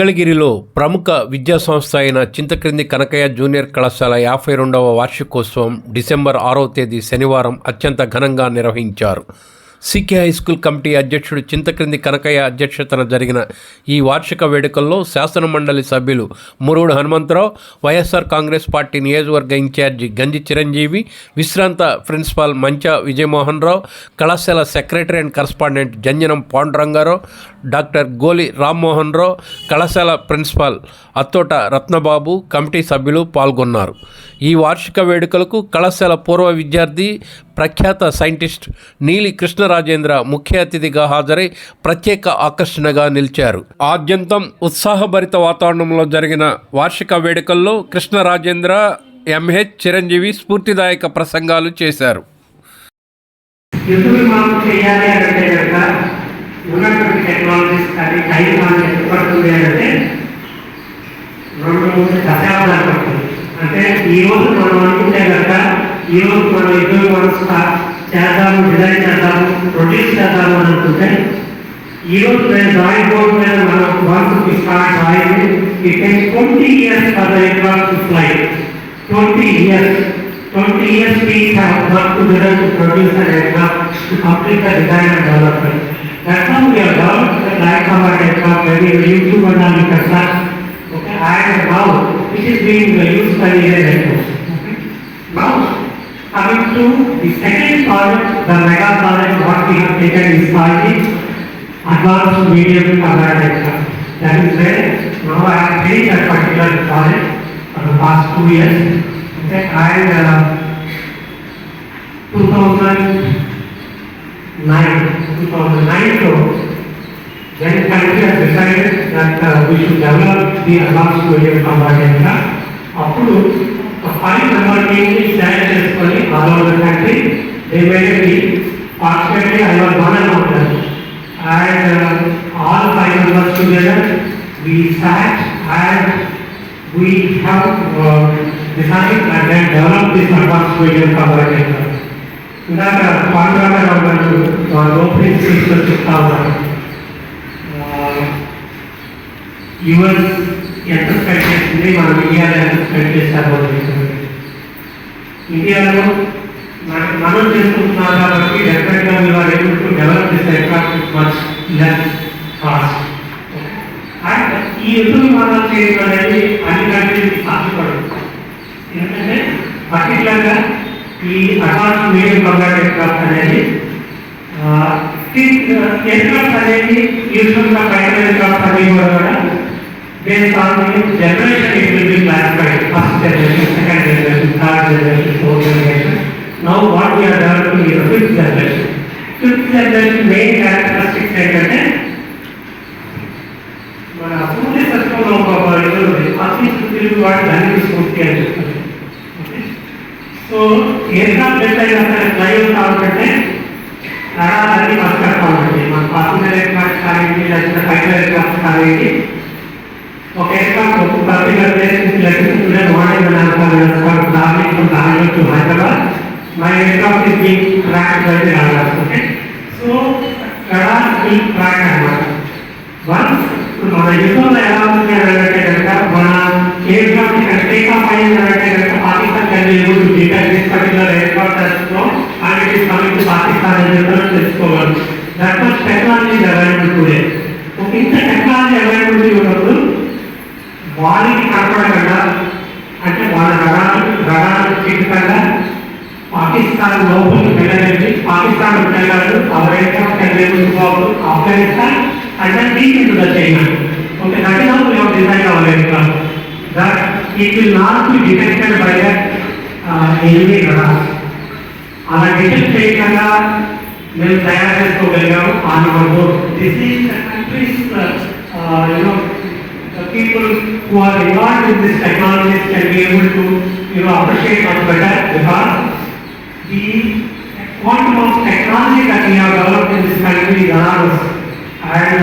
మంగళగిరిలో ప్రముఖ విద్యా సంస్థ అయిన చింతక్రింది కనకయ్య జూనియర్ కళాశాల యాభై రెండవ వార్షికోత్సవం డిసెంబర్ ఆరవ తేదీ శనివారం అత్యంత ఘనంగా నిర్వహించారు. సికే హైస్కూల్ కమిటీ అధ్యక్షుడు చింతక్రింది కనకయ్య అధ్యక్షతన జరిగిన ఈ వార్షిక వేడుకల్లో శాసన మండలి సభ్యులు మురుడు హనుమంతరావు వైఎస్ఆర్ కాంగ్రెస్ పార్టీ నియోజకవర్గ ఇన్ఛార్జి గంజి చిరంజీవి విశ్రాంత ప్రిన్సిపాల్ మంచా విజయమోహన్ రావు కళాశాల secretary and correspondent Janjanam Pandurangarao doctor Goli Rammohan Rao కళాశాల ప్రిన్సిపాల్ అత్తోట రత్నబాబు కమిటీ సభ్యులు పాల్గొన్నారు. ఈ వార్షిక వేడుకలకు కళాశాల పూర్వ విద్యార్థి ప్రఖ్యాత సైంటిస్ట్ నీలి రాజేంద్ర ముఖ్య అతిథిగా హాజరై ప్రత్యేక ఆకర్షణగా నిలిచారు. ఆద్యంతం ఉత్సాహభరిత వాతావరణంలో జరిగిన వార్షిక వేడుకల్లో కృష్ణ రాజేంద్ర ఎంహెచ్ చిరంజీవి స్ఫూర్తిదాయక ప్రసంగాలు చేశారు. ఎందుకు మనం చేయాలి అంటే కనుక ఉన్నటువంటి టెక్నాలజీస్ కానీ టైం కానీ ఎంత పడుతుంది అంటే రెండు మూడు దశాబ్దాలు పడుతుంది. అంటే ఈ రోజు మనం అనుకుంటే కనుక ఈ రోజు మనం ఇద్దరు మనం స్టార్ట్ చేద్దాము డిజైన్ చేద్దాము ప్రొడ్యూస్ చేద్దాము అని అనుకుంటే ఈ రోజు నేను డ్రాయింగ్ బోర్డ్ మీద మనం once start drawing it takes twenty years for the aircraft to fly twenty years twenty years we have worked together to produce an aircraft to complete the design and development. That's how we have developed the flight combat aircraft, maybe the U-2 and all the stuff. Okay, and now which is being used by the Indian Air Force. Okay. Now, Coming to the second project, the mega project, what we have taken is called the Advanced Medium Architecture. That is where now I have finished that particular project for the past two years. Okay, and uh, 2009, 2009 so then country has decided that uh, we should develop the advanced medium combat data. Up to the final number is that They made the fortunately I was one amount and all five members together we sat and we have uh, designed and then developed this advanced medium combat aircraft. ఇందాక పాండురంగారావు గారు వాళ్ళ opening స్పీచ్లో చెప్తా ఉన్నారు US ఎంత spend చేసింది మనం ఇండియాలో ఎంత స్పెండ్ చేస్తామో ఇండియాలో మనం చేసుకుంటున్నాం కాబట్టి డెఫినెట్గా we are able to develop this aircraft with much and ఈ ఎదురు విమానాలు చేయడం అనేది అన్ని కంట్రీస్ సాధ్యపడదు. ఎందుకంటే పర్టికులర్గా ఈ అడ్వాన్స్ మీడియం కంబాట్ ఎయిర్క్రాఫ్ట్ అనేది ఎయిర్క్రాఫ్ట్ అనేది యూజువల్గా ఫైనల్ ఎయిర్క్రాఫ్ట్ అనేవి కూడా based on generation it will first generation second generation third generation fourth generation now what we are developing is fifth generation fifth generation main characteristics ఏంటంటే మన పూర్తి సత్వంలో ఒక ఇది ఉంది అతి తిరిగి వాడి దానికి స్ఫూర్తి అని చెప్తుంది సో ఎయిర్క్రాఫ్ట్ ఎట్లయినా సరే ఫ్లై కావాలంటే నడాలని కష్టం కావాలండి మన పాసింజర్ ఎయిర్క్రాఫ్ట్ కానివ్వండి లేకపోతే ఫైటర్ ఎయిర్క్రాఫ్ట్ కానివ్వండి ఒక ఎయిర్క్రాఫ్ట్ ఒక పర్టికులర్ ప్లేస్ నుంచి లేకపోతే టుడే మార్నింగ్ అనుకోవాలి travelling from Bengaluru to Hyderabad my aircraft is being track by the radars okay so radars will track అన్నమాట వన్స్ ఇప్పుడు మన యుద్ధంలో ఎలా ఉంది అంటే కనుక మన ఎయిర్క్రాఫ్ట్ ఇక్కడ టేక్ అయింది అంటే కనుక Pakistan can able detect this particular ఎయిర్క్రాఫ్ట్లో and it is coming to Pakistan అని చెప్పి తెలుసుకోవాలి. That much technology available today ఒక ఇంత టెక్నాలజీ అవైలబిలిటీ ఉన్నప్పుడు వారికి కనపడకుండా అంటే వాళ్ళ రడాలు రడాలు చిక్కకుండా పాకిస్తాన్ లోపలికి వెళ్ళాలండి పాకిస్తాన్ వెళ్ళాడు America Babu Afghanistan and that deep in the China okay that is also your decide our aircraft that it will not be detected by that enemy కదా అలా డిటెక్ట్ చేయకుండా మేము తయారు చేసుకోగలిగాము ఆ number this is the countries you know people who are involved in this technology can be able to you know appreciate much better because the quantum of technology that we have developed in this country is enormous and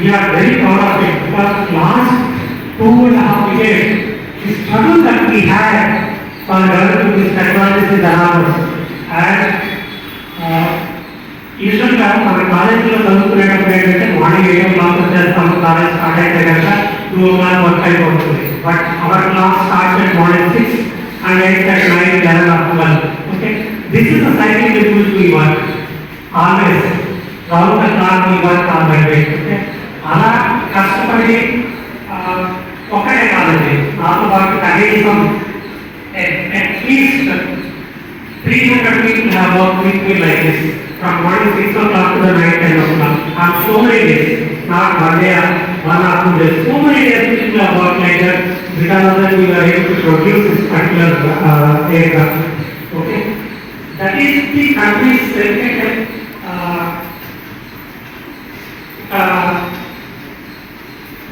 we are very proud of it because last two and a half years the struggle that we had for developing this technology is enormous and uh, యూజువల్గా మన కాలేజీలో చదువుకునేటప్పుడు ఏంటంటే morning eight ఓ clock వచ్చేస్తాము college start అయితే కనుక two o'clock work అయిపోతుంది but our class start at morning six and eight at nine eleven of twelve okay This is the cycle with which we work always round the clock we work on that way okay అలా కష్టపడి ఆ, ఒక్కటే కాదండి నాతో పాటు కనీసం at least 300 people have worked with me like this, from morning 6 o'clock to the night 10 o'clock. On so many days, not one day, or one or two days, so many days people have worked like that, because of that we were able to produce this particular uh, aircraft. Okay? That is the country's dedicated uh, uh,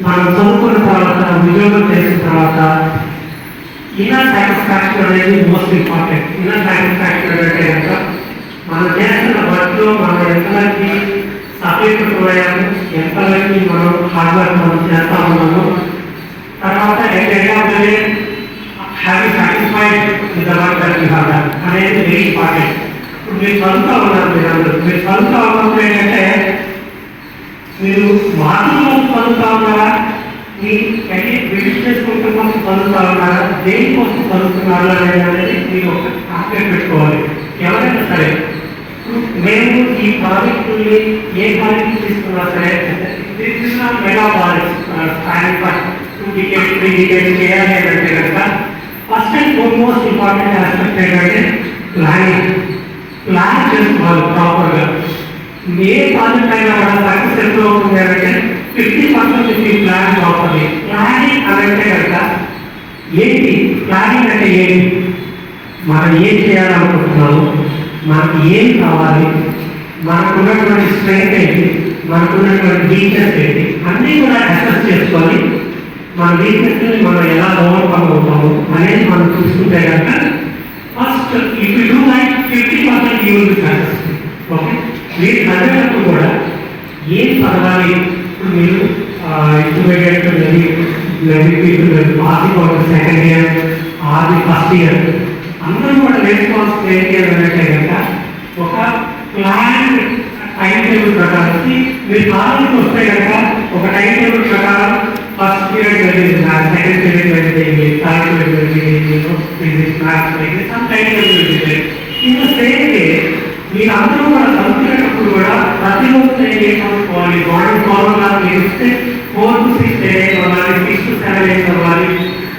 మనం చదువుకున్న తర్వాత ఉద్యోగం చేసిన తర్వాత inner satisfaction అనేది most important inner satisfaction అంటే కనుక మనం చేస్తున్న వర్క్లో మనం ఎంతవరకు సఫలీకృతమయ్యాము ఎంతవరకు మనం హార్డ్ వర్క్ మనం చేస్తా ఉన్నాము. తర్వాత ఎండ్ హ్యాపీ సాటిస్ఫైడ్ విత్ అనేది వెరీ ఇంపార్టెంట్ ఇప్పుడు మీరు చదువుతా ఉన్నారు మీరు అందరూ మీరు చదువుతా ఉన్నప్పుడు ఏంటంటే మీరు మార్కుల కోసం చదువుతా ఉన్నారా? మీ కెరీర్ బిజినెస్ చేసుకుంటే కోసం చదువుతా ఉన్నారా? దేనికోసం చదువుతున్నారు అనేది అనేది మీరు ఒక టార్గెట్ పెట్టుకోవాలి. ఎవరైనా సరే. మేము ఈ ప్రాజెక్టుని ఏ కాలేజీ తీసుకున్నా సరే this not mega project standing two decade three decade చేయాలి అంటే కనుక first and foremost important aspect ఏంటంటే ప్లానింగ్. ప్లాన్ చేసుకోవాలి ప్రాపర్గా ఏ ప్రాజెక్ట్ అయినా కూడా సక్సెస్ ఎంత అవుతుంది అంటే fifty percent fifty plan properly planning అనంటే కనుక ఏంటి? ప్లానింగ్ అంటే ఏంటి మనం ఏం చేయాలనుకుంటున్నాము? మనకు ఏం కావాలి? మనకున్నటువంటి స్ట్రెంగ్త్ ఏంటి? మనకున్నటువంటి వీక్నెస్ ఏంటి? అన్నీ కూడా అసెస్ చేసుకోవాలి. మన వీక్నెస్ మనం ఎలా ఓవర్కమ్ అవుతాము అనేది మనం చూసుకుంటే కనుక first if you like fifty percent you okay మీరు చదివేటప్పుడు కూడా ఏం చదవాలి? ఇప్పుడు మీరు ఇంటర్మీడియట్ ఆర్థిక సెకండ్ ఇయర్ ఆది ఫస్ట్ ఇయర్ అందరూ కూడా నేర్చుకోవాల్సిన ఏంటి అని అంటే కనుక ఒక ప్లాన్ టైం టేబుల్ ప్రకారం మీరు కాలేజీకి వస్తే కనుక ఒక టైం టేబుల్ ప్రకారం ఫస్ట్ పీరియడ్ వెళ్ళింది సెకండ్ పీరియడ్ వెళ్ళింది థర్డ్ పీరియడ్ వెళ్ళింది ఫిజిక్స్ మ్యాథ్స్ వెళ్ళింది సమ్ టైం వెళ్ళింది ఇంకా సేమ్ డే మీరు అందరూ కూడా చదువుకునేటప్పుడు కూడా ప్రతిరోజు ఏం చదువుకోవాలి మార్నింగ్ ఫార్మల్గా మీరు ఇస్తే ఫోర్ టు సిక్స్ ఎయిట్ అవ్వాలి సిక్స్ టు సెవెన్ ఎయిట్ అవ్వాలి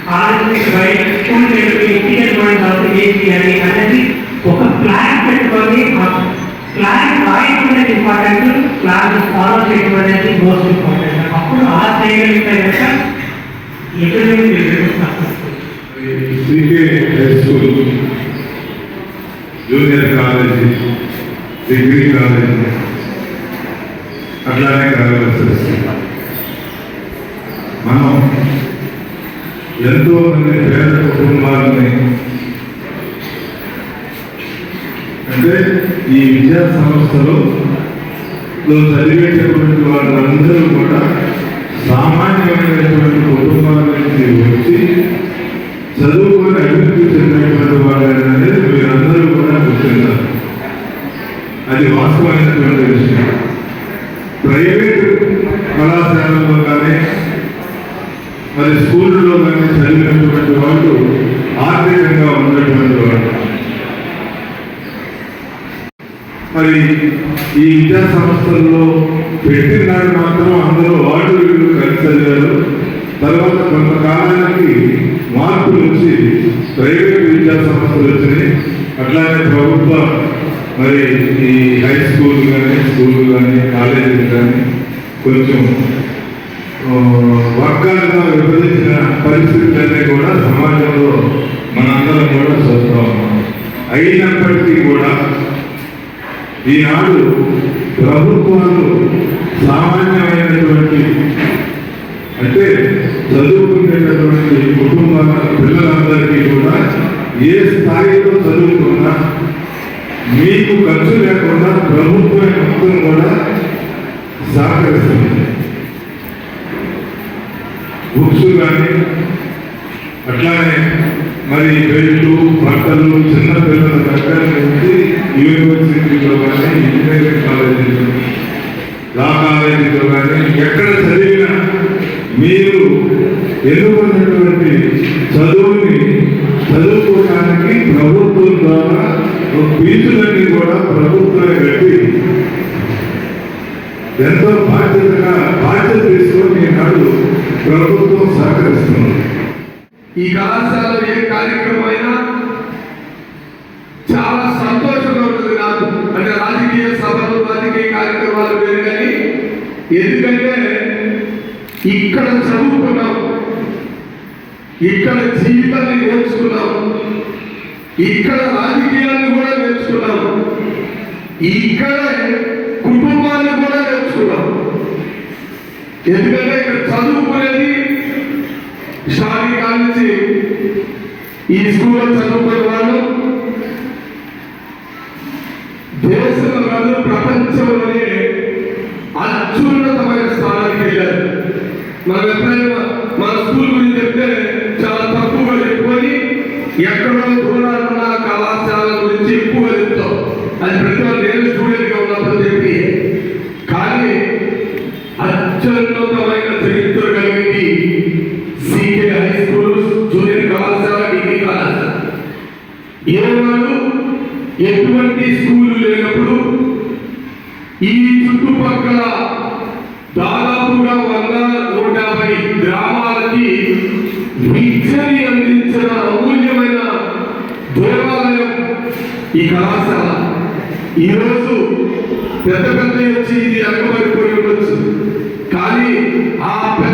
కాలేజ్ నుంచి బయట స్కూల్ ఇంటికి తర్వాత ఏం చేయాలి అనేది ఒక ప్లాన్ పెట్టుకొని ప్లాన్ రాయడం అనేది ఇంపార్టెంట్ ప్లాన్ ఫాలో చేయడం అనేది మోస్ట్ ఇంపార్టెంట్ అప్పుడు అలా చేయగలిగితే కనుక ఎటువంటి జూనియర్ కాలేజీ డిగ్రీ కాలేజీ అట్లానే కాలేజెస్ మనం ఎంతో మంది పేద కుటుంబాలని అంటే ఈ విద్యా సంస్థలో చదివేటటువంటి వాళ్ళందరూ కూడా సామాన్యమైనటువంటి కుటుంబాల నుంచి వచ్చి చదువుకొని అభివృద్ధి చెందినటువంటి వాళ్ళు అనేది మీరందరూ కూడా గుర్తించారు అది వాస్తవమైనటువంటి విషయం ప్రైవేట్ కళాశాలలో కానీ మరి స్కూళ్ళలో కానీ చదివినటువంటి వాళ్ళు ఆర్థికంగా ఉన్నటువంటి వాళ్ళు మరి ఈ విద్యా సంస్థల్లో పెట్టిన నాడు మాత్రం అందరూ వాళ్ళు వీళ్ళు కలిసి చదివారు తర్వాత కొంతకాలానికి మార్పులు వచ్చి ప్రైవేట్ విద్యా సంస్థలు వచ్చినాయి అట్లానే ప్రభుత్వ మరి ఈ హై స్కూల్ కానీ స్కూల్ కానీ కాలేజీలు కానీ కొంచెం వర్గాలుగా విభజించిన పరిస్థితులన్నీ కూడా సమాజంలో మనందరం కూడా చూస్తూ ఉన్నాం. అయినప్పటికీ కూడా ఈనాడు ప్రభుత్వాలు సామాన్యమైనటువంటి అంటే చదువుకునేటటువంటి కుటుంబాల పిల్లలందరికీ కూడా ఏ స్థాయిలో చదువుకున్నా మీకు ఖర్చు లేకుండా ప్రభుత్వం మొత్తం కూడా సహకరిస్తుంది. బుక్స్ కానీ అట్లానే మరి బెల్టు బట్టలు చిన్న పిల్లల దగ్గర నుంచి యూనివర్సిటీలో కానీ ఇంజనీరింగ్ కాలేజీలో లా కాలేజీలో కానీ ఎక్కడ చదివినా మీరు ఎన్నుకున్నటువంటి చదువుని ప్రభుత్వం ద్వారా ఫీజులన్నీ కూడా ప్రభుత్వమే కట్టి ఎంతో బాధ్యతగా బాధ్యత తీసుకొని ఈనాడు ప్రభుత్వం సహకరిస్తుంది. ఈ కళాశాలలో ఏ కార్యక్రమం అయినా చాలా సంతోషంగా ఉంటుంది నాకు. అంటే రాజకీయ సభలు రాజకీయ కార్యక్రమాలు వేరు కానీ ఎందుకంటే ఇక్కడ చదువుకున్నాం ఇక్కడ జీవితాన్ని నేర్చుకున్నాం. ఇక్కడ రాజకీయాన్ని కూడా నేర్చుకున్నాం. ఇక్కడ కుటుంబాన్ని కూడా నేర్చుకున్నాం. ఎందుకంటే ఇక్కడ చదువుకునేది షాది కానించి ఈ స్కూల్లో చదువుకునే వాళ్ళు దేశంలో కాదు ప్రపంచంలోనే అత్యున్నతమైన స్థానానికి వెళ్ళారు. మనం ఎప్పుడైనా మన స్కూల్ గురించి చెప్తే చాలా తక్కువగా చెప్పుకొని ఎక్కడో దూరాలు చెప్తాం అది ప్రతి ఒక్క నేను స్టూడెంట్గా ఉన్నప్పుడు చెప్పి కానీ అత్యున్నతమైన చరిత్ర కలిగింది సీకే హై స్కూల్ జూనియర్ కళాశాల డిగ్రీ కళాశాల ఏనాడు ఎటువంటి స్కూల్ లేనప్పుడు ఈ చుట్టుపక్కల దాదాపుగా వంద నూట యాభై గ్రామాలకి విద్యని కళాశాల. ఈరోజు పెద్ద పెద్ద వచ్చి ఇది వెనకబడిపోయి ఉండొచ్చు. కానీ ఆ పెద్ద పెద్ద